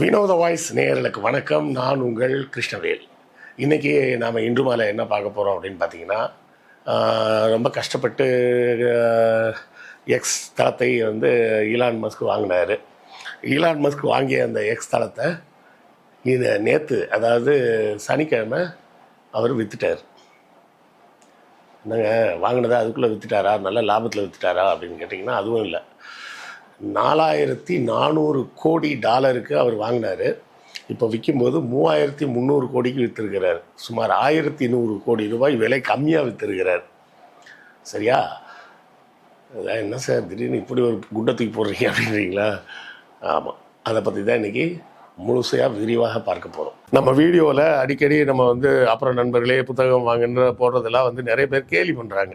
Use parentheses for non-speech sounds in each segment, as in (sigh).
வினோத வாய்ஸ் நேயர்களுக்கு வணக்கம். நான் உங்கள் கிருஷ்ணவேல். இன்றைக்கி நாம் இன்று மாலை என்ன பார்க்க போகிறோம் அப்படின்னு பார்த்தீங்கன்னா ரொம்ப கஷ்டப்பட்டு எக்ஸ் தளத்தை வந்து ஈலான் மஸ்க் வாங்கினார். ஈலான் மஸ்க் வாங்கிய அந்த எக்ஸ் தளத்தை இது நேற்று அதாவது சனிக்கிழமை அவர் விற்றுட்டார் என்னங்க வாங்கினதா அதுக்குள்ளே விற்றுட்டாரா நல்ல லாபத்தில் விற்றுட்டாரா அப்படின்னு கேட்டிங்கன்னா அதுவும் இல்லை. நாலாயிரத்தி நானூறு கோடி டாலருக்கு அவர் வாங்கினார். இப்போ விற்கும்போது மூவாயிரத்தி முந்நூறு கோடிக்கு விற்றுருக்கிறார் சுமார் ஆயிரத்தி நூறு கோடி ரூபாய் விலை கம்மியாக விற்றுருக்கிறார் சரியா? அதான் என்ன சார் திடீர்னு இப்படி ஒரு குண்டத்துக்கு போடுறீங்க அப்படின்றீங்களா? ஆமாம் அதை பற்றி தான் இன்றைக்கி முழுசையாக விரிவாக பார்க்க போகிறோம் நம்ம வீடியோவில் அடிக்கடி நம்ம வந்து அப்புறம் நண்பர்களே புத்தகம் வாங்குன்ற போடுறதெல்லாம் வந்து நிறைய பேர் கேலி பண்ணுறாங்க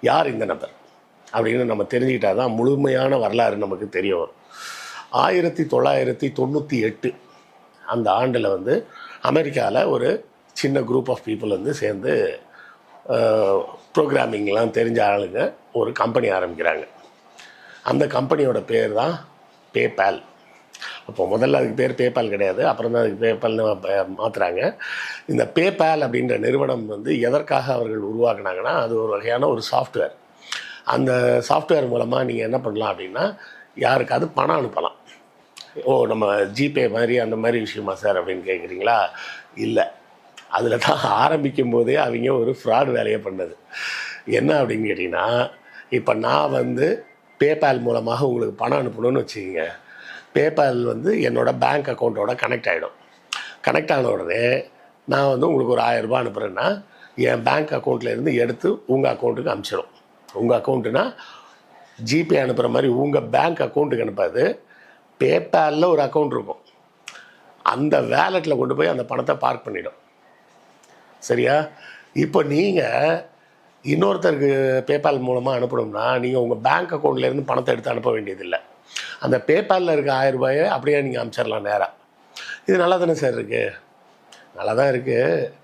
யார் இந்த நபர்? அப்படின்னு நம்ம தெரிஞ்சுக்கிட்டா தான் முழுமையான வரலாறு நமக்கு தெரிய வரும். ஆயிரத்தி தொள்ளாயிரத்தி தொண்ணூற்றி எட்டு அந்த ஆண்டில் வந்து அமெரிக்காவில் ஒரு சின்ன குரூப் ஆஃப் பீப்புள் வந்து சேர்ந்து ப்ரோக்ராமிங்லாம் தெரிஞ்ச ஆளுங்க ஒரு கம்பெனி ஆரம்பிக்கிறாங்க. அந்த கம்பெனியோட பேர் தான் பேபால் அப்போ முதல்ல அதுக்கு பேர் பேபால் கிடையாது. அப்புறம் தான் அதுக்கு பேபால்னு மாற்றுறாங்க இந்த பேபால் அப்படின்ற நிறுவனம் வந்து எதற்காக அவர்கள் உருவாக்குனாங்கன்னா அது ஒரு வகையான ஒரு சாஃப்ட்வேர் அந்த சாஃப்ட்வேர் மூலமாக நீங்கள் என்ன பண்ணலாம் அப்படின்னா யாருக்காவது பணம் அனுப்பலாம். ஓ நம்ம ஜிபே மாதிரி அந்த மாதிரி விஷயமா சார் அப்படின்னு கேட்குறீங்களா இல்லை. அதில் தான் ஆரம்பிக்கும் போதே அவங்க ஒரு ஃப்ராட் வேலையை பண்ணது. என்ன அப்படின்னு கேட்டிங்கன்னா இப்போ நான் வந்து பேபால் மூலமாக உங்களுக்கு பணம் அனுப்பணும்னு வச்சுக்கோங்க. பேபால் வந்து என்னோட பேங்க் அக்கௌண்ட்டோட கனெக்ட் ஆகிடும் கனெக்ட் ஆன உடனே நான் வந்து உங்களுக்கு ஒரு ஆயிரம் ரூபாய் அனுப்புகிறேன்னா என் பேங்க் அக்கௌண்ட்லேருந்து எடுத்து உங்கள் அக்கௌண்ட்டுக்கு அனுப்பிச்சிடும் உங்கள் அக்கௌண்ட்டுனா ஜிபே அனுப்புகிற மாதிரி உங்கள் பேங்க் அக்கௌண்ட்டுக்கு அனுப்பாது. பேபாலில் ஒரு அக்கௌண்ட் இருக்கும். அந்த வேலெட்டில் கொண்டு போய் அந்த பணத்தை பார்க் பண்ணிடும். சரியா? இப்போ நீங்கள் இன்னொருத்தருக்கு பேபால் மூலமாக அனுப்பணும்னா நீங்கள் உங்கள் பேங்க் அக்கௌண்ட்லேருந்து பணத்தை எடுத்து அனுப்ப வேண்டியதில்லை. அந்த பேபாலில் இருக்க ஆயிரம் ரூபாயை அப்படியே நீங்கள் அனுப்பிச்சிடலாம் நேராக இது நல்லா தானே சார் இருக்குது நல்லா தான் இருக்குது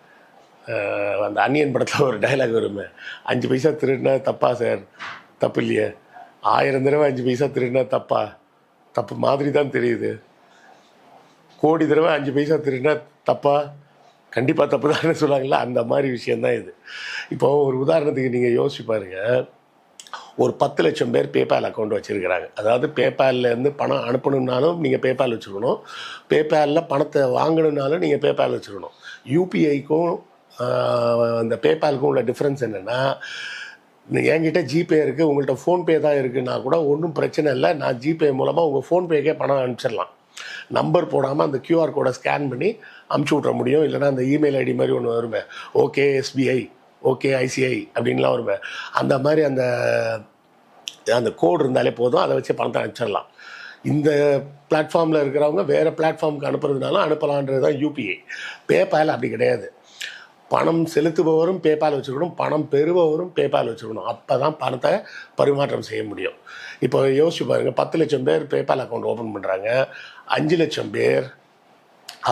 அந்த அன்னியன் படத்தில் ஒரு டைலாக் வருமே. அஞ்சு பைசா திருடினா தப்பா சார் தப்பு இல்லையே. ஆயிரம் தடவை அஞ்சு பைசா திருடினா தப்பா? தப்பு மாதிரி தான் தெரியுது. கோடி தடவை அஞ்சு பைசா திருடினா தப்பா? கண்டிப்பாக தப்பு தானே சொல்லுவாங்களா அந்த மாதிரி விஷயந்தான் இது. இப்போ ஒரு உதாரணத்துக்கு நீங்கள் யோசிச்சு பாருங்கள் ஒரு பத்து லட்சம் பேர் பேபால் அக்கௌண்ட் வச்சுருக்கிறாங்க. அதாவது பேபால்லேருந்து பணம் அனுப்பணும்னாலும் நீங்கள் பேபால் வச்சுருக்கணும் பேபாலில் பணத்தை வாங்கணும்னாலும் நீங்கள் பேபால் வச்சுருக்கணும் யூபிஐக்கும் அந்த பேபாலுக்கும் உள்ள டிஃப்ரென்ஸ் என்னென்னா என்கிட்ட ஜிபே இருக்குது உங்கள்கிட்ட ஃபோன்பே தான் இருக்குன்னா கூட ஒன்றும் பிரச்சனை இல்லை. நான் ஜிபே மூலமாக உங்கள் ஃபோன்பேக்கே பணம் அனுப்பிச்சிடலாம். நம்பர் போடாமல் அந்த கியூஆர் கோடை ஸ்கேன் பண்ணி அமுச்சு விட்ற முடியும். இல்லைன்னா அந்த இமெயில் ஐடி மாதிரி ஒன்று வருமே. ஓகே எஸ்பிஐ ஓகே ஐசிஐ அப்படின்லாம் ஒரு அந்த மாதிரி அந்த அந்த கோடு இருந்தாலே போதும். அதை வச்சு பணத்தை அனுப்பிச்சிடலாம். இந்த பிளாட்ஃபார்மில் இருக்கிறவங்க வேறு பிளாட்ஃபார்முக்கு அனுப்புறதுனாலும் அனுப்பலான்றது தான் யூபிஐ பேபால் அப்படி கிடையாது. பணம் செலுத்துபவரும் பேபால் வச்சுருக்கணும். பணம் பெறுபவரும் பேபால் வச்சுருக்கணும். அப்போ தான் பணத்தை பரிமாற்றம் செய்ய முடியும். இப்போ யோசிச்சு பாருங்கள் பத்து லட்சம் பேர் பேபால் அக்கௌண்ட் ஓப்பன் பண்ணுறாங்க அஞ்சு லட்சம் பேர்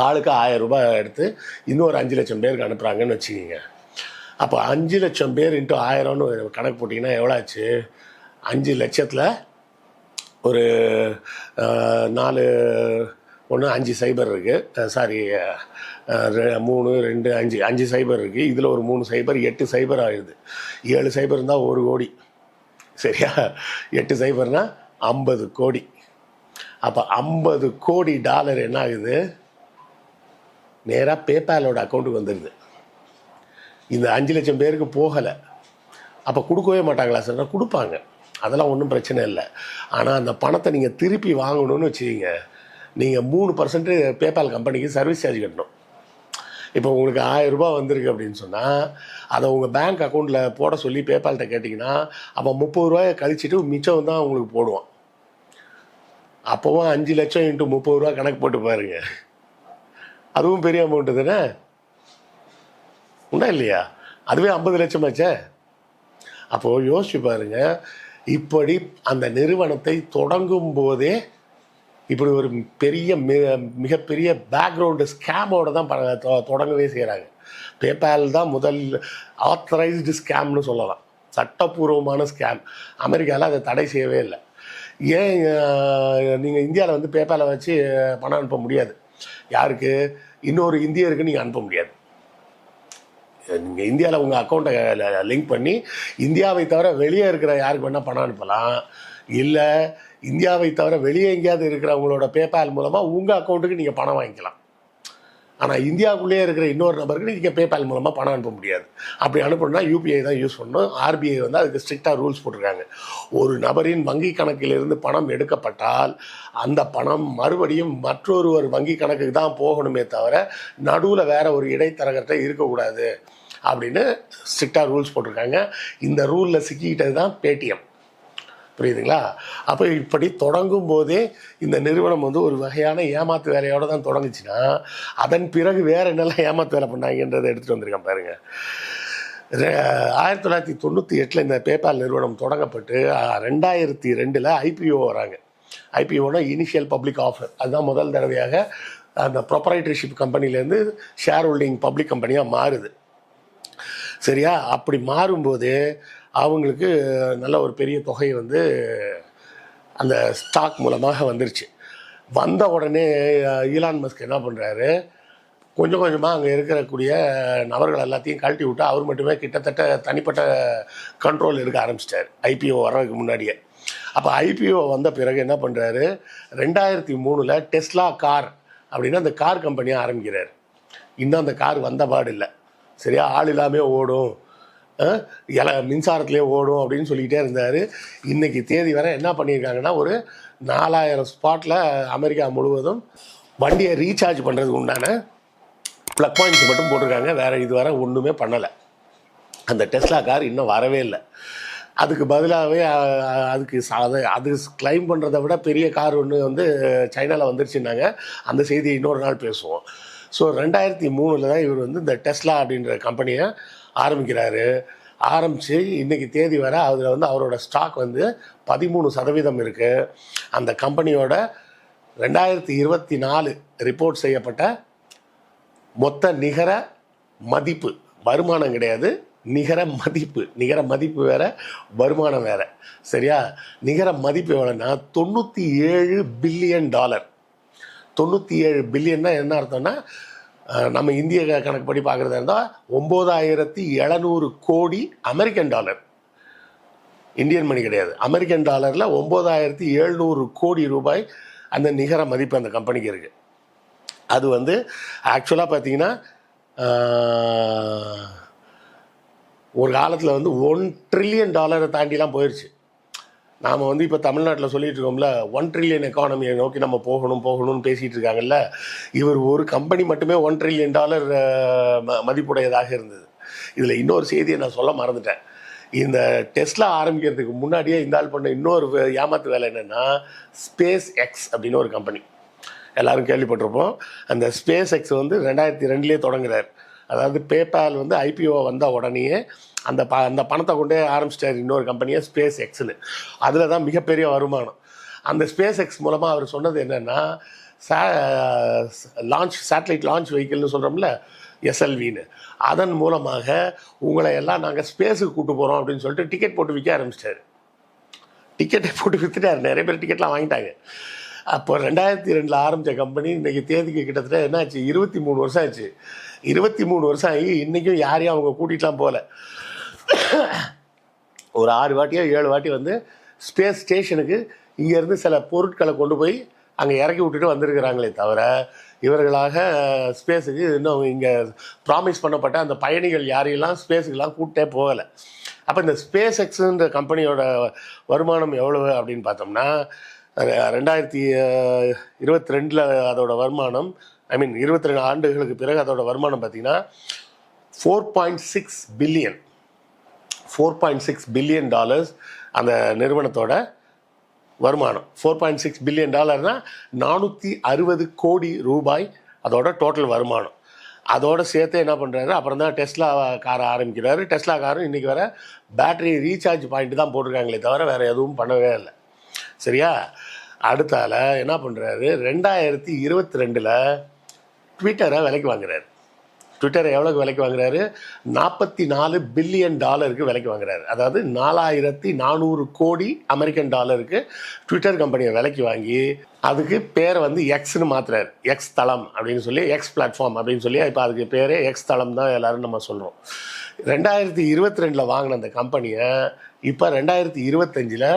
ஆளுக்கு ஆயிரம் ரூபாய் எடுத்து இன்னொரு அஞ்சு லட்சம் பேருக்கு அனுப்புகிறாங்கன்னு வச்சுக்கிங்க. அப்போ அஞ்சு லட்சம் பேர் இன்ட்டு ஆயிரம்னு ஒரு கணக்கு போட்டிங்கன்னா எவ்வளோ ஆச்சு அஞ்சு லட்சத்தில் ஒரு நாலு ஒன்று அஞ்சு சைபர் இருக்குது சாரி மூணு ரெண்டு அஞ்சு அஞ்சு சைபர் இருக்குது இதில் ஒரு மூணு சைபர் எட்டு சைபர் ஆயிடுது. ஏழு சைபர் இருந்தால் ஒரு கோடி. சரியா? எட்டு சைபர்னால் ஐம்பது கோடி. அப்போ ஐம்பது கோடி டாலர் என்ன ஆகுது? நேராக பேபாலோட அக்கௌண்ட்டுக்கு வந்துடுது இந்த அஞ்சு லட்சம் பேருக்கு போகலை. அப்போ கொடுக்கவே மாட்டாங்களா சார்? கொடுப்பாங்க. அதெல்லாம் ஒன்றும் பிரச்சனை இல்லை. ஆனால் அந்த பணத்தை நீங்கள் திருப்பி வாங்கணும்னு வச்சுக்கிங்க. நீங்கள் மூணு பர்சன்ட்டு பேபால் கம்பெனிக்கு சர்வீஸ் சார்ஜ் கட்டணும். இப்போ உங்களுக்கு ஆயிரம் ரூபாய் வந்திருக்கு அப்படின்னு சொன்னால் அதை உங்கள் பேங்க் அக்கௌண்ட்டில் போட சொல்லி பேபால்கிட்ட கேட்டிங்கன்னா அப்போ முப்பது ரூபாயை கழிச்சிட்டு மிச்சம் தான் உங்களுக்கு போடுவான். அப்போவும் அஞ்சு லட்சம் இன்ட்டு முப்பது ரூபா கணக்கு போட்டு பாருங்க. அதுவும் பெரிய அமௌண்ட்டு தானே? உண்டா இல்லையா? அதுவே ஐம்பது லட்சம் ஆச்சே. அப்போது யோசிச்சு பாருங்க. இப்படி அந்த நிறுவனத்தை தொடங்கும் போதே இப்படி ஒரு பெரிய மிக மிகப்பெரிய பேக்ரவுண்டு ஸ்கேமோட தான் தொ- தொடங்கவே செய்கிறாங்க பேபால் தான் முதல் ஆத்தரைஸ்டு ஸ்கேம்னு சொல்லலாம். சட்டப்பூர்வமான ஸ்கேம் அமெரிக்காவில் அதை தடை செய்யவே இல்லை. ஏன் நீங்கள் இந்தியாவில் வந்து பேபாலை வச்சு பணம் அனுப்ப முடியாது? யாருக்கு? இன்னொரு இந்தியருக்கு நீங்கள் அனுப்ப முடியாது. நீங்கள் இந்தியாவில் உங்கள் அக்கௌண்ட்டை லிங்க் பண்ணி இந்தியாவை தவிர வெளியே இருக்கிற யாருக்கு வேணால் பணம் அனுப்பலாம். இல்லை இந்தியாவை தவிர வெளியே எங்கேயாவது இருக்கிறவங்களோட பேபால் மூலமாக உங்கள் அக்கௌண்ட்டுக்கு நீங்கள் பணம் வாங்கிக்கலாம். ஆனால் இந்தியாவுக்குள்ளேயே இருக்கிற இன்னொரு நபருக்கு நீங்கள் பேபால் மூலமாக பணம் அனுப்ப முடியாது. அப்படி அனுப்பணும்னா யூபிஐ தான் யூஸ் பண்ணணும். ஆர்பிஐ வந்து அதுக்கு ஸ்ட்ரிக்டாக ரூல்ஸ் போட்டிருக்காங்க. ஒரு நபரின் வங்கி கணக்கிலிருந்து பணம் எடுக்கப்பட்டால் அந்த பணம் மறுபடியும் மற்றொருவர் வங்கி கணக்குக்கு தான் போகணுமே தவிர நடுவில் வேற ஒரு இடைத்தரகர்கிட்ட இருக்கக்கூடாது. அப்படின்னு ஸ்ட்ரிக்டாக ரூல்ஸ் போட்டிருக்காங்க. இந்த ரூலில் சிக்கிக்கிட்டது தான் பேடிஎம் புரியுதுங்களா? அப்போ இப்படி தொடங்கும் போதே இந்த நிறுவனம் வந்து ஒரு வகையான ஏமாத்து வேலையோடு தான் தொடங்குச்சுன்னா அதன் பிறகு வேறு என்னெல்லாம் ஏமாத்து வேலை பண்ணாங்கன்றதை எடுத்துகிட்டு வந்திருக்கேன் பாருங்கள் ஆயிரத்தி தொள்ளாயிரத்தி தொண்ணூற்றி எட்டில் இந்த பேபால் நிறுவனம் தொடங்கப்பட்டு ரெண்டாயிரத்தி ரெண்டில் ஐபிஓ வராங்க. ஐபிஓனா இனிஷியல் பப்ளிக் ஆஃபர் அதுதான் முதல் தடவையாக அந்த ப்ரொப்பரைட்டர்ஷிப் கம்பெனிலேருந்து ஷேர் ஹோல்டிங் பப்ளிக் கம்பெனியாக மாறுது. சரியா? அப்படி மாறும்போது அவங்களுக்கு நல்ல ஒரு பெரிய தொகை வந்து அந்த ஸ்டாக் மூலமாக வந்துருச்சு. வந்த உடனே ஈலான் மஸ்க் என்ன பண்ணுறாரு கொஞ்சம் கொஞ்சமாக அங்கே இருக்கக்கூடிய நபர்கள் எல்லாத்தையும் கழட்டி விட்டு அவர் மட்டுமே கிட்டத்தட்ட தனிப்பட்ட கண்ட்ரோல் இருக்க ஆரம்பிச்சிட்டார். ஐபிஓ வர்றதுக்கு முன்னாடியே. அப்போ ஐபிஓ வந்த பிறகு என்ன பண்ணுறாரு ரெண்டாயிரத்தி மூணில் டெஸ்லா கார் அப்படின்னு அந்த கார் கம்பெனியை ஆரம்பிக்கிறார். இன்னும் அந்த கார் வந்த பாடு இல்லை. சரியா? ஆள் இல்லாமே ஓடும். அஹ், இல மின்சாரத்திலே ஓடும் அப்படின்னு சொல்லிக்கிட்டே இருந்தார். இன்னைக்கு தேதி வரை என்ன பண்ணியிருக்காங்கன்னா ஒரு நாலாயிரம் ஸ்பாட்டில் அமெரிக்கா முழுவதும் வண்டியை ரீசார்ஜ் பண்ணுறதுக்கு உண்டான ப்ளக் பாயிண்ட்ஸ் மட்டும் போட்டிருக்காங்க. வேறு இதுவரை ஒன்றுமே பண்ணலை. அந்த டெஸ்லா கார் இன்னும் வரவே இல்லை. அதுக்கு பதிலாகவே அதுக்கு ச- அது அது கிளைம் பண்ணுறதை விட பெரிய கார் ஒன்று வந்து சைனாவில் வந்துருச்சுன்னாங்க. அந்த செய்தியை இன்னொரு நாள் பேசுவோம். ஸோ ரெண்டாயிரத்தி மூணில் தான் இவர் வந்து இந்த டெஸ்லா அப்படின்ற கம்பெனியை ஆரம்பிக்கிறாரு. ஆரம்பித்து இன்னைக்கு தேதி வர அதில் வந்து அவரோட ஸ்டாக் வந்து பதிமூணு சதவீதம் இருக்குது அந்த கம்பெனியோட ரெண்டாயிரத்தி இருபத்தி நாலு ரிப்போர்ட் செய்யப்பட்ட மொத்த நிகர மதிப்பு வருமானம் கிடையாது. நிகர மதிப்பு நிகர மதிப்பு வேற வருமானம் வேற. சரியா? நிகர மதிப்பு எவ்வளோன்னா தொண்ணூற்றி ஏழு பில்லியன் டாலர். தொண்ணூற்றி ஏழு பில்லியன்னா என்ன அர்த்தம்னா நம்ம இந்திய கணக்குப்படி பார்க்குறதா இருந்தால் ஒம்பதாயிரத்தி எழுநூறு கோடி அமெரிக்கன் டாலர். இந்தியன் மணி கிடையாது. அமெரிக்கன் டாலரில் ஒம்பதாயிரத்தி எழுநூறு கோடி ரூபாய் அந்த நிகர மதிப்பு அந்த கம்பெனிக்கு இருக்குது அது வந்து ஆக்சுவலாக பார்த்தீங்கன்னா ஒரு காலத்தில் வந்து ஒன் ட்ரில்லியன் டாலரை தாண்டிலாம் போயிடுச்சு நாம் வந்து இப்போ தமிழ்நாட்டில் சொல்லிட்டு இருக்கோம்ல ஒன் ட்ரில்லியன் எக்கானமியை நோக்கி நம்ம போகணும் போகணும்னு பேசிகிட்டு இருக்காங்கல்ல இவர் ஒரு கம்பெனி மட்டுமே ஒன் ட்ரில்லியன் டாலர் மதிப்புடையதாக இருந்தது. இதில் இன்னொரு செய்தியை நான் சொல்ல மறந்துட்டேன். இந்த டெஸ்லா ஆரம்பிக்கிறதுக்கு முன்னாடியே இந்த ஆள் பண்ண இன்னொரு ஏமாத்து வேலை என்னென்னா ஸ்பேஸ் எக்ஸ் அப்படின்னு ஒரு கம்பெனி எல்லாரும் கேள்விப்பட்டிருப்போம். அந்த ஸ்பேஸ் எக்ஸ் வந்து ரெண்டாயிரத்தி ரெண்டுலேயே தொடங்குறார். அதாவது பேபால் வந்து ஐபிஓ வந்த உடனேயே அந்த ப அந்த பணத்தை கொண்டே ஆரம்பிச்சிட்டார் இன்னொரு கம்பெனியை ஸ்பேஸ் எக்ஸ்னு அதில் தான் மிகப்பெரிய வருமானம். அந்த ஸ்பேஸ் எக்ஸ் மூலமாக அவர் சொன்னது என்னென்னா சா லான்ச் சேட்டலைட் லான்ச் வெஹிக்கிள்னு சொல்கிறோம்ல எஸ்எல்வின்னு அதன் மூலமாக உங்களை எல்லாம் நாங்கள் ஸ்பேஸுக்கு கூட்டு போகிறோம் அப்படின்னு சொல்லிட்டு டிக்கெட் போட்டு விற்க ஆரம்பிச்சிட்டாரு. டிக்கெட்டை போட்டு விற்றுட்டார் நிறைய பேர் டிக்கெட்லாம் வாங்கிட்டாங்க. அப்போ ரெண்டாயிரத்தி ரெண்டில் ஆரம்பித்த கம்பெனி இன்றைக்கி தேதிக்கு கிட்டத்தட்ட என்ன ஆச்சு இருபத்தி மூணு வருஷம் ஆச்சு. இருபத்தி மூணு வருஷம் ஆகி இன்றைக்கும் யாரையும் அவங்க கூட்டிகிட்டுலாம் போகல. ஒரு ஆறு வாட்டியோ ஏழு வாட்டி வந்து ஸ்பேஸ் ஸ்டேஷனுக்கு இங்கேருந்து சில பொருட்களை கொண்டு போய் அங்கே இறக்கி விட்டுட்டு வந்திருக்கிறாங்களே தவிர இவர்களாக ஸ்பேஸுக்கு இன்னும் இங்கே ப்ராமிஸ் பண்ணப்பட்ட அந்த பயணிகள் யாரையெல்லாம் ஸ்பேஸுக்கெல்லாம் கூப்பிட்டே போகலை. அப்போ இந்த ஸ்பேஸ் எக்ஸுன்ற கம்பெனியோட வருமானம் எவ்வளவு அப்படின்னு பார்த்தோம்னா ரெண்டாயிரத்தி இருபத்தி ரெண்டில் அதோட வருமானம் ஐ மீன் இருபத்தி ரெண்டு ஆண்டுகளுக்கு பிறகு அதோட வருமானம் பார்த்தீங்கன்னா four point six billion four point six billion dollars அந்த நிறுவனத்தோட வருமானம். ஃபோர் பாயிண்ட் சிக்ஸ் பில்லியன் டாலர்னால் நானூற்றி அறுபது கோடி ரூபாய் அதோட டோட்டல் வருமானம். அதோட சேர்த்து என்ன பண்ணுறாரு அப்புறம் தான் டெஸ்லா காரை ஆரம்பிக்கிறாரு. டெஸ்லா காரும் இன்றைக்கி வர பேட்டரி ரீசார்ஜ் பாயிண்ட் தான் போட்டிருக்காங்களே தவிர வேறு எதுவும் பண்ணவே இல்லை. சரியா? அடுத்தால என்ன பண்ணுறாரு ரெண்டாயிரத்தி இருபத்தி ரெண்டில் ட்விட்டரை விலைக்கு வாங்குறாரு. ட்விட்டரை எவ்வளோக்கு விலைக்கு வாங்குறாரு? நாற்பத்தி நாலு பில்லியன் டாலருக்கு விலைக்கு வாங்குறாரு. அதாவது நாலாயிரத்தி நானூறு கோடி அமெரிக்கன் டாலருக்கு ட்விட்டர் கம்பெனியை விலைக்கு வாங்கி அதுக்கு பேரை வந்து எக்ஸ்னு மாத்துறாரு. எக்ஸ் தளம் அப்படின்னு சொல்லி எக்ஸ் பிளாட்ஃபார்ம் அப்படின்னு சொல்லி இப்போ அதுக்கு பேரே எக்ஸ் தளம் தான் எல்லாரும் நம்ம சொல்கிறோம் ரெண்டாயிரத்தி இருபத்தி ரெண்டில் வாங்கின அந்த கம்பெனியை இப்போ ரெண்டாயிரத்தி இருபத்தஞ்சில்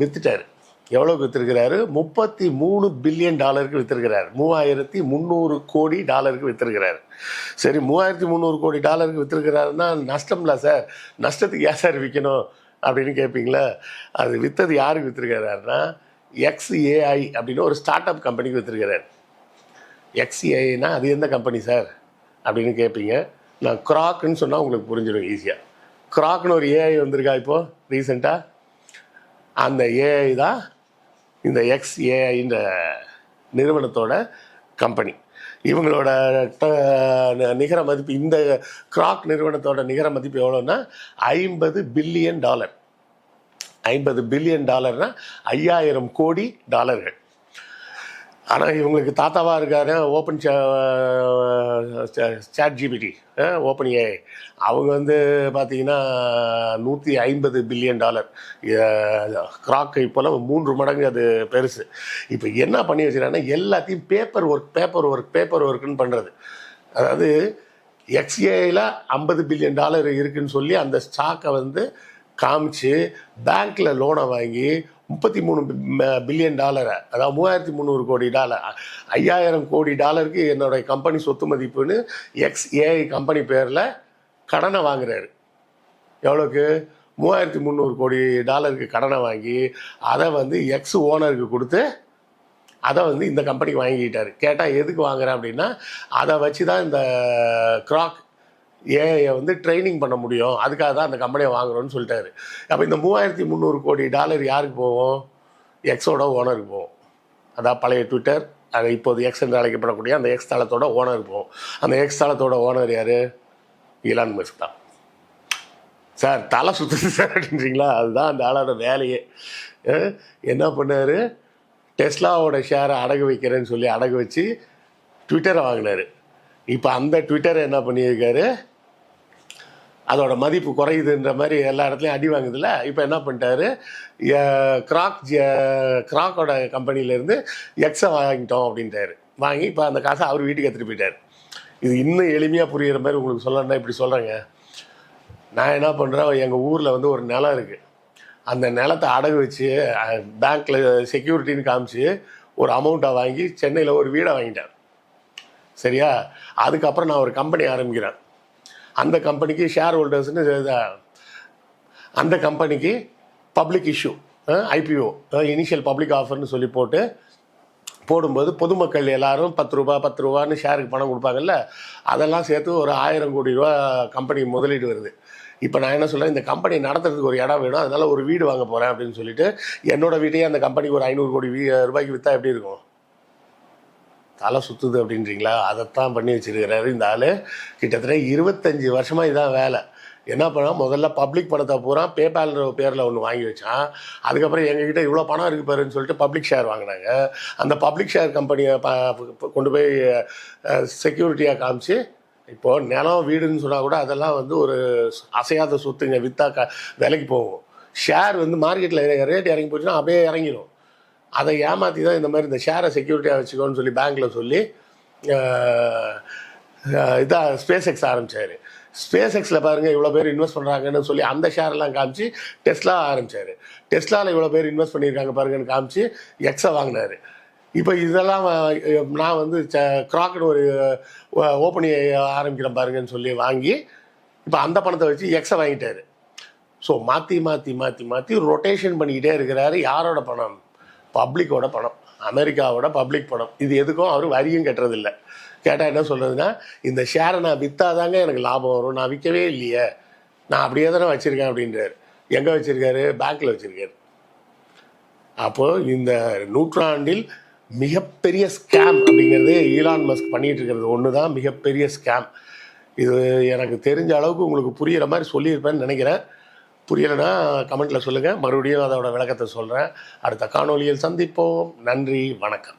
விற்றுட்டார் எவ்வளோக்கு வித்திருக்கிறாரு? முப்பத்தி மூணு பில்லியன் டாலருக்கு வித்திருக்கிறார். மூவாயிரத்தி முந்நூறு கோடி டாலருக்கு வித்திருக்கிறார். சரி மூவாயிரத்தி முந்நூறு கோடி டாலருக்கு வித்திருக்கிறாருன்னா நஷ்டம்ல சார். நஷ்டத்துக்கு ஏன் சார் விற்கணும் அப்படின்னு கேட்பீங்களா அது வித்தது யாருக்கு வித்திருக்கிறாருன்னா எக்ஸ்ஏஐ அப்படின்னு ஒரு ஸ்டார்ட் அப் கம்பெனிக்கு வித்திருக்கிறார் எக்ஸ்ஏஐனா அது எந்த கம்பெனி சார்? அப்படின்னு கேட்பீங்க நான் க்ராக்னு சொன்னால் உங்களுக்கு புரிஞ்சிடும் ஈஸியாக கிராக்னு ஒரு ஏஐ வந்திருக்கா இப்போது ரீசெண்டாக அந்த ஏஐ தான் இந்த எக்ஸ் ஏஐன்ற நிறுவனத்தோட கம்பெனி இவங்களோட ட- நிகர மதிப்பு இந்த கிராக் நிறுவனத்தோட நிகர மதிப்பு எவ்வளோன்னா ஐம்பது பில்லியன் டாலர் ஐம்பது பில்லியன் டாலர்னா ஐயாயிரம் கோடி டாலர்கள். ஆனால் இவங்களுக்கு தாத்தாவாக இருக்காரு open chat GPT open A அவங்க வந்து பார்த்தீங்கன்னா நூற்றி ஐம்பது பில்லியன் டாலர் கிராக்கை போல் மூன்று மடங்கு அது பெருசு. இப்போ என்ன பண்ணி வச்சுருக்காங்கன்னா எல்லாத்தையும் paper work paper work paper ஒர்க்குன்னு பண்ணுறது அதாவது எக்ஸ்ஏயில் ஐம்பது பில்லியன் டாலர் இருக்குதுன்னு சொல்லி அந்த ஸ்டாக்கை வந்து காமிச்சு பேங்க்கில் லோனை வாங்கி முப்பத்தி மூணு பில்லியன் டாலரை அதாவது மூவாயிரத்தி முந்நூறு கோடி டாலர் ஐயாயிரம் கோடி டாலருக்கு என்னுடைய கம்பெனி சொத்து மதிப்புன்னு எக்ஸ் ஏஐ கம்பெனி பேரில் கடனை வாங்குறாரு. எவ்வளோக்கு மூவாயிரத்தி முந்நூறு கோடி டாலருக்கு கடனை வாங்கி அதை வந்து எக்ஸ் ஓனருக்கு கொடுத்து அதை வந்து இந்த கம்பெனிக்கு வாங்கிக்கிட்டார். கேட்டால் எதுக்கு வாங்குறேன் அப்படின்னா அதை வச்சு தான் இந்த கிராக் ஏஐயை வந்து ட்ரைனிங் பண்ண முடியும். அதுக்காக தான் அந்த கம்பெனியை வாங்குறோம்னு சொல்லிட்டாரு. அப்போ இந்த மூவாயிரத்தி முந்நூறு கோடி டாலர் யாருக்கு போவோம்? எக்ஸோட ஓனருக்கு போவோம். அதான் பழைய ட்விட்டர் அது இப்போது எக்ஸ் என்று அழைக்கப்படக்கூடிய அந்த எக்ஸ் தளத்தோட ஓனருக்கு போவோம். அந்த எக்ஸ் தளத்தோட ஓனர் யார்? இலான் மஸ்க் தான். சார் தலை சுற்றுது (laughs) சார் அப்படின்றீங்களா? அதுதான் அந்த ஆளோட வேலையே. என்ன பண்ணார்? டெஸ்லாவோட ஷேரை அடகு வைக்கிறேன்னு சொல்லி அடகு வச்சு ட்விட்டரை வாங்கினாரு. இப்போ அந்த ட்விட்டரை என்ன பண்ணியிருக்காரு? அதோட மதிப்பு குறையுதுன்ற மாதிரி எல்லா இடத்துலையும் அடி வாங்குதுல்ல? இப்போ என்ன பண்ணிட்டாரு? கிராக் ஜ- கிராக்கோட கம்பெனிலேருந்து எக்ஸை வாங்கிட்டோம் அப்படின்ட்டாரு. வாங்கி இப்போ அந்த காசை அவர் வீட்டுக்கு எடுத்துகிட்டு போயிட்டார். இது இன்னும் எளிமையாக புரிகிற மாதிரி உங்களுக்கு சொல்லணும்னா இப்படி சொல்கிறேங்க நான் என்ன பண்ணுறேன் எங்கள் ஊரில் வந்து ஒரு நிலம் இருக்குது அந்த நிலத்தை அடகு வச்சு பேங்க்கில் செக்யூரிட்டின்னு காமிச்சு ஒரு அமௌண்ட்டை வாங்கி சென்னையில் ஒரு வீடை வாங்கிட்டேன் சரியா? அதுக்கப்புறம் நான் ஒரு கம்பெனி ஆரம்பிக்கிறேன். அந்த கம்பெனிக்கு ஷேர் ஹோல்டர்ஸ்னு அந்த கம்பெனிக்கு public issue IPO initial public ஆஃபர்னு சொல்லி போட்டு போடும்போது பொதுமக்கள் எல்லாரும் பத்து ரூபா பத்து ரூபான்னு ஷேருக்கு பணம் கொடுப்பாங்கல்ல அதெல்லாம் சேர்த்து ஒரு ஆயிரம் கோடி ரூபா கம்பெனி முதலீடு வருது. இப்போ நான் என்ன சொல்கிறேன் இந்த கம்பெனி நடத்துறதுக்கு ஒரு இடம் வேணும் அதனால ஒரு வீடு வாங்க போகிறேன் அப்படின்னு சொல்லிட்டு என்னோட வீட்டையே அந்த கம்பெனிக்கு ஒரு ஐநூறு கோடி வீ ரூபாய்க்கு விற்றா எப்படி இருக்கும்? தலை சுற்றுது அப்படின்றீங்களா? அதைத்தான் பண்ணி வச்சிருக்கிறாரு இந்த ஆள். கிட்டத்தட்ட இருபத்தஞ்சி வருஷமாக இதான் வேலை. என்ன பண்ணா முதல்ல பப்ளிக் பணத்தை பூரா பேபால்ன்ற பேரில் ஒன்று வாங்கி வச்சான். அதுக்கப்புறம் எங்ககிட்ட இவ்வளோ பணம் இருக்கு பாருன்னு சொல்லிட்டு பப்ளிக் ஷேர் வாங்கினாங்க. அந்த பப்ளிக் ஷேர் கம்பெனியை ப- கொண்டு போய் செக்யூரிட்டியாக காமிச்சு இப்போது நிலம் வீடுன்னு சொன்னால் கூட அதெல்லாம் வந்து ஒரு அசையாத சொத்துங்க. விற்றா க விலைக்கு போகும். ஷேர் வந்து மார்க்கெட்டில் ரேட் இறங்கி போச்சுன்னா அப்படியே இறங்கிடும் அதை ஏமாற்றி தான் இந்த மாதிரி இந்த ஷேரை செக்யூரிட்டியாக வச்சுக்கோன்னு சொல்லி பேங்க்கில் சொல்லி இதாக ஸ்பேஸ் எக்ஸ் ஆரம்பித்தார் ஸ்பேஸ் எக்ஸில் பாருங்கள் இவ்வளோ பேர் இன்வெஸ்ட் பண்ணுறாங்கன்னு சொல்லி அந்த ஷேர்லாம் காமிச்சு டெஸ்லா ஆரம்பித்தார் டெஸ்லாவில் இவ்வளோ பேர் இன்வெஸ்ட் பண்ணியிருக்காங்க பாருங்கன்னு காமிச்சு எக்ஸை வாங்கினாரு. இப்போ இதெல்லாம் நான் வந்து கிராக்னு ஒரு ஓப்பனி ஆரம்பிக்கிறேன் பாருங்கன்னு சொல்லி வாங்கி இப்போ அந்த பணத்தை வச்சு எக்ஸை வாங்கிட்டார். ஸோ மாற்றி மாற்றி மாற்றி மாற்றி ரொட்டேஷன் பண்ணிக்கிட்டே இருக்கிறாரு. யாரோட பணம்? பப்ளிக்கோட பணம் அமெரிக்காவோட பப்ளிக் பணம் இது எதுக்கும் அவர் வரியும் கட்டுறதில்லை. கேட்டால் என்ன சொல்கிறதுன்னா இந்த ஷேரை நான் விற்றாதாங்க எனக்கு லாபம் வரும். நான் விற்கவே இல்லையே. நான் அப்படியே தானே வச்சுருக்கேன் அப்படின்றார். எங்கே வச்சுருக்காரு? பேங்க்கில் வச்சுருக்காரு. அப்போது இந்த நூற்றாண்டில் மிகப்பெரிய ஸ்கேம் அப்படிங்கிறது ஈலான் மஸ்க் பண்ணிகிட்டு இருக்கிறது ஒன்று தான் மிகப்பெரிய ஸ்கேம் இது எனக்கு தெரிஞ்ச அளவுக்கு உங்களுக்கு புரிகிற மாதிரி சொல்லியிருப்பேன்னு நினைக்கிறேன். புரியலைன்னா கமெண்ட்டில் சொல்லுங்கள் மறுபடியும் அதோட விளக்கத்தை சொல்கிறேன் அடுத்த காணொலியில் சந்திப்போம். நன்றி. வணக்கம்.